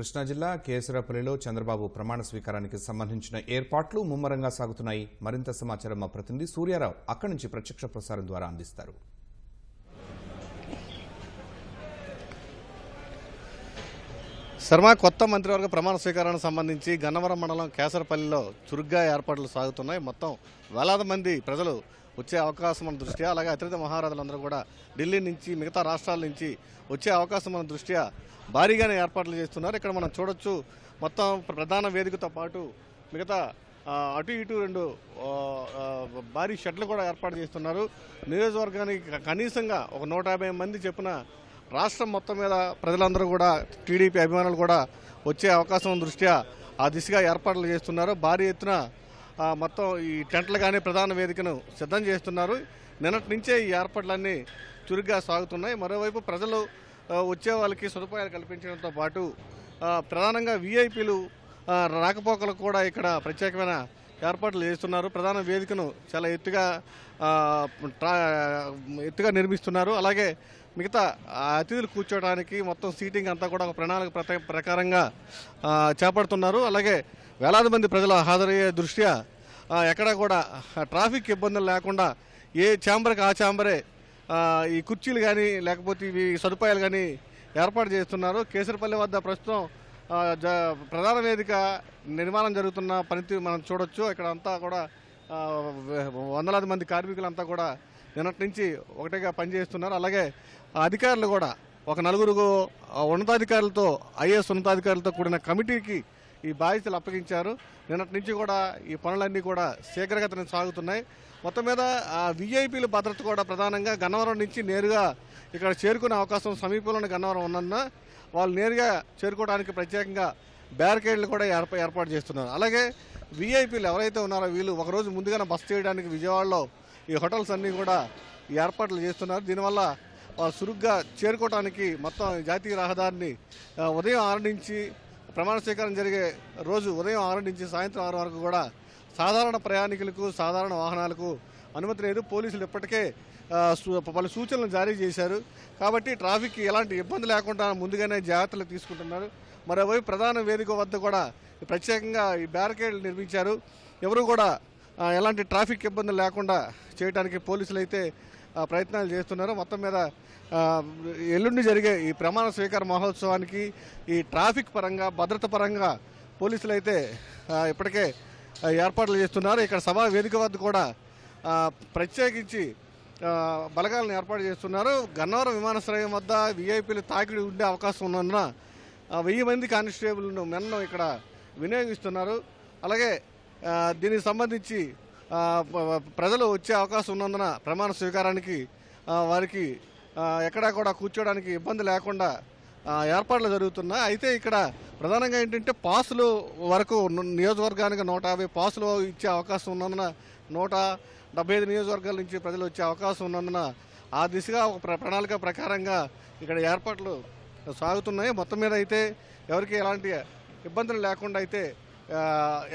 కృష్ణా జిల్లా కేసరపల్లిలో చంద్రబాబు ప్రమాణ స్వీకారానికి సంబంధించిన ఏర్పాట్లు ముమ్మరంగా సాగుతున్నాయి. మరింత సమాచారం మా ప్రతినిధి సూర్యారావు అక్కడి నుంచి ప్రత్యక్ష ప్రసారం ద్వారా అందిస్తారు. శర్మ కొత్త మంత్రివర్గ ప్రమాణ స్వీకారానికి సంబంధించి గన్నవరం మండలం కేసరపల్లిలో చురుగ్గా ఏర్పాట్లు సాగుతున్నాయి. మొత్తం వేలాది మంది ప్రజలు వచ్చే అవకాశం ఉన్న దృష్ట్యా అలాగే అతిథి మహారాజులందరూ కూడా ఢిల్లీ నుంచి మిగతా రాష్ట్రాల నుంచి వచ్చే అవకాశం ఉన్న దృష్ట్యా భారీగానే ఏర్పాట్లు చేస్తున్నారు. ఇక్కడ మనం చూడొచ్చు మొత్తం ప్రధాన వేదికతో పాటు మిగతా అటు ఇటు రెండు భారీ షెడ్లు కూడా ఏర్పాటు చేస్తున్నారు. నియోజకవర్గానికి కనీసంగా ఒక నూట యాభై మంది చెప్పున రాష్ట్రం మొత్తం మీద ప్రజలందరూ కూడా టీడీపీ అభిమానులు కూడా వచ్చే అవకాశం దృష్ట్యా ఆ దిశగా ఏర్పాట్లు చేస్తున్నారు. భారీ ఎత్తున మొత్తం ఈ టెంట్లు కానీ ప్రధాన వేదికను సిద్ధం చేస్తున్నారు. నిన్నటి నుంచే ఈ ఏర్పాట్లన్నీ చురుగ్గా సాగుతున్నాయి. మరోవైపు ప్రజలు వచ్చే వాళ్ళకి సదుపాయాలు కల్పించడంతో పాటు ప్రధానంగా విఐపీలు రాకపోకలకు కూడా ఇక్కడ ప్రత్యేకమైన ఏర్పాట్లు చేస్తున్నారు. ప్రధాన వేదికను చాలా ఎత్తుగా ఎత్తుగా నిర్మిస్తున్నారు. అలాగే మిగతా అతిథులు కూర్చోవడానికి మొత్తం సీటింగ్ అంతా కూడా ఒక ప్రణాళిక ప్రకారంగా చేపడుతున్నారు. అలాగే వేలాది మంది ప్రజలు హాజరయ్యే దృష్ట్యా ఎక్కడా కూడా ట్రాఫిక్ ఇబ్బందులు లేకుండా ఏ ఛాంబర్కి ఆ ఛాంబరే ఈ కుర్చీలు కానీ లేకపోతే ఇవి సదుపాయాలు కానీ ఏర్పాటు చేస్తున్నారు. కేసరిపల్లి వద్ద ప్రస్తుతం జ ప్రధాన వేదిక నిర్మాణం జరుగుతున్న పనితీరు మనం చూడొచ్చు. ఇక్కడ అంతా కూడా వందలాది మంది కార్మికులంతా కూడా నిన్నటి నుంచి ఒకటిగా పనిచేస్తున్నారు. అలాగే అధికారులు కూడా ఒక నలుగురు ఉన్నతాధికారులతో ఐఏఎస్ ఉన్నతాధికారులతో కూడిన కమిటీకి ఈ బాధ్యతలు అప్పగించారు. నిన్నటి నుంచి కూడా ఈ పనులన్నీ కూడా శీఘ్రగతిన సాగుతున్నాయి. మొత్తం మీద ఆ విఐపీల భద్రత కూడా ప్రధానంగా గన్నవరం నుంచి నేరుగా ఇక్కడ చేరుకునే అవకాశం సమీపంలోని గన్నవరం ఉన్నందున వాళ్ళు నేరుగా చేరుకోవడానికి ప్రత్యేకంగా బ్యారికేడ్లు కూడా ఏర్ప ఏర్పాటు చేస్తున్నారు. అలాగే విఐపీలు ఎవరైతే ఉన్నారో వీళ్ళు ఒకరోజు ముందుగానే బస్ చేయడానికి విజయవాడలో ఈ హోటల్స్ అన్నీ కూడా ఏర్పాట్లు చేస్తున్నారు. దీనివల్ల వాళ్ళు సురుగ్గా చేరుకోవడానికి మొత్తం జాతీయ రహదారిని ఉదయం ఆరు నుంచి ప్రమాణ స్వీకారం జరిగే రోజు ఉదయం ఆరు నుంచి సాయంత్రం ఆరు వరకు కూడా సాధారణ ప్రయాణికులకు సాధారణ వాహనాలకు అనుమతి లేదు. పోలీసులు ఇప్పటికే పలు సూచనలు జారీ చేశారు. కాబట్టి ట్రాఫిక్ ఎలాంటి ఇబ్బంది లేకుండా ముందుగానే జాగ్రత్తలు తీసుకుంటున్నారు. మరోవైపు ప్రధాన వేదిక వద్ద కూడా ప్రత్యేకంగా ఈ బ్యారికేడ్లు నిర్మించారు. ఎవరు కూడా ఎలాంటి ట్రాఫిక్ ఇబ్బందులు లేకుండా చేయడానికి పోలీసులు అయితే ప్రయత్నాలు చేస్తున్నారు. మొత్తం మీద ఎల్లుండి జరిగే ఈ ప్రమాణ స్వీకార మహోత్సవానికి ఈ ట్రాఫిక్ పరంగా భద్రత పరంగా పోలీసులు అయితే ఇప్పటికే ఏర్పాట్లు చేస్తున్నారు. ఇక్కడ సభా వేదిక వద్ద కూడా ప్రత్యేకించి బలగాలను ఏర్పాటు చేస్తున్నారు. గన్నవరం విమానాశ్రయం వద్ద విఐపీలు తాకిడి ఉండే అవకాశం ఉన్నందున వెయ్యి మంది కానిస్టేబుల్ను మెన్ను ఇక్కడ వినియోగిస్తున్నారు. అలాగే దీనికి సంబంధించి ప్రజలు వచ్చే అవకాశం ఉన్నందున ప్రమాణ స్వీకారానికి వారికి ఎక్కడా కూడా కూర్చోవడానికి ఇబ్బంది లేకుండా ఏర్పాట్లు జరుగుతున్నాయి. అయితే ఇక్కడ ప్రధానంగా ఏంటంటే పాసులు వరకు నియోజకవర్గానికి నూట యాభై పాసులు ఇచ్చే అవకాశం ఉన్నందున నూట డెబ్బై ఐదు నియోజకవర్గాల నుంచి ప్రజలు వచ్చే అవకాశం ఉన్నందున ఆ దిశగా ఒక ప్ర- ప్రణాళిక ప్రకారంగా ఇక్కడ ఏర్పాట్లు సాగుతున్నాయి. మొత్తం మీద అయితే ఎవరికి ఎలాంటి ఇబ్బందులు లేకుండా అయితే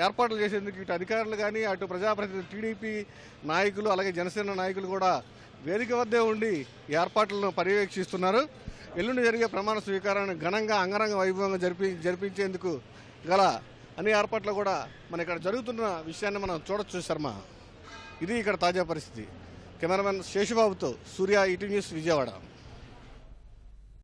ఏర్పాట్లు చేసేందుకు ఇటు అధికారులు కానీ అటు ప్రజాప్రతినిధులు టీడీపీ నాయకులు అలాగే జనసేన నాయకులు కూడా వేదిక వద్దే ఉండి ఏర్పాట్లను పర్యవేక్షిస్తున్నారు. ఎల్లుండి జరిగే ప్రమాణ స్వీకారాన్ని ఘనంగా అంగరంగ వైభవంగా జరిపి జరిపించేందుకు గల అన్ని ఏర్పాట్లు కూడా మన ఇక్కడ జరుగుతున్న విషయాన్ని మనం చూడొచ్చు శర్మ. ఇది ఇక్కడ తాజా పరిస్థితి. కెమెరామెన్ శేషుబాబుతో సూర్య ఈటీ న్యూస్ విజయవాడ.